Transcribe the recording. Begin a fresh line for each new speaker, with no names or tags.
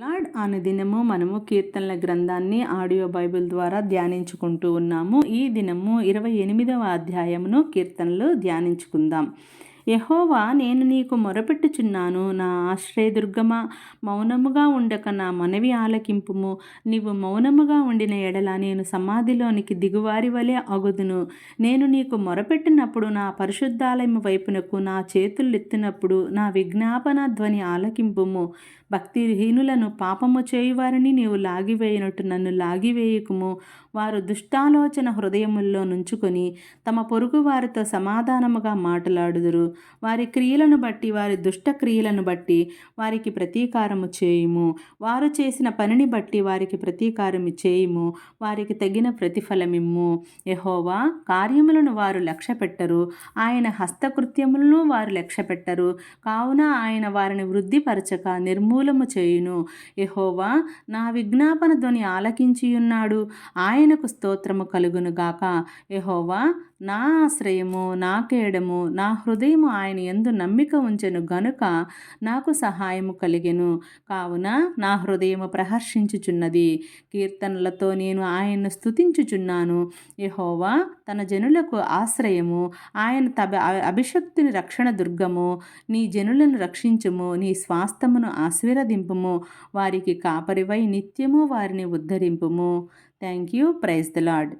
Lord అనుదినము మనము కీర్తనల గ్రంథాన్ని ఆడియో బైబిల్ ద్వారా ధ్యానించుకుంటూ ఉన్నాము. ఈ దినము ఇరవై ఎనిమిదవ అధ్యాయమును కీర్తనలు ధ్యానించుకుందాం. యహోవా నేను నీకు మొరపెట్టుచున్నాను. నా ఆశ్రయదుర్గమా మౌనముగా ఉండక నా మనవి ఆలకింపుము. నీవు మౌనముగా ఉండిన ఎడల నేను సమాధిలోనికి దిగువారి వలె అగుదును. నేను నీకు మొరపెట్టినప్పుడు నా పరిశుద్ధాలయం వైపునకు నా చేతులు ఎత్తినప్పుడు నా విజ్ఞాపన ధ్వని ఆలకింపుము. భక్తిహీనులను పాపము చేయువారిని నీవు లాగివేయనట్టు నన్ను లాగివేయకుము. వారు దుష్టాలోచన హృదయముల్లో నుంచుకొని తమ పొరుగు వారితో సమాధానముగా మాట్లాడుదురు. వారి క్రియలను బట్టి వారి దుష్ట క్రియలను బట్టి వారికి ప్రతీకారము చేయుము. వారు చేసిన పనిని బట్టి వారికి ప్రతీకారము చేయుము. వారికి తగిన ప్రతిఫలమిమ్ము యహోవా కార్యములను వారు లక్ష్య పెట్టరు. ఆయన హస్తకృత్యములను వారు లక్ష్య పెట్టరు. కావున ఆయన వారిని వృద్ధిపరచక నిర్మూలము చేయును. యహోవా నా విజ్ఞాపన ధ్వని ఆలకించియున్నాడు. ఆయనకు స్తోత్రము కలుగును గాక. యహోవా నా ఆశ్రయము నా కేడము నా హృదయము ఆయన ఎందు నమ్మిక ఉంచెను గనుక నాకు సహాయము కలిగెను. కావున నా హృదయము ప్రహర్షించుచున్నది. కీర్తనలతో నేను ఆయన్ను స్థుతించుచున్నాను యహోవా తన జనులకు ఆశ్రయము ఆయన తబ అభిషక్తిని రక్షణ దుర్గము నీ జనులను రక్షించుము నీ స్వాస్థమును ఆశీర్వదింపుము వారికి కాపరివై నిత్యము వారిని ఉద్ధరింపుము. Thank you praise the Lord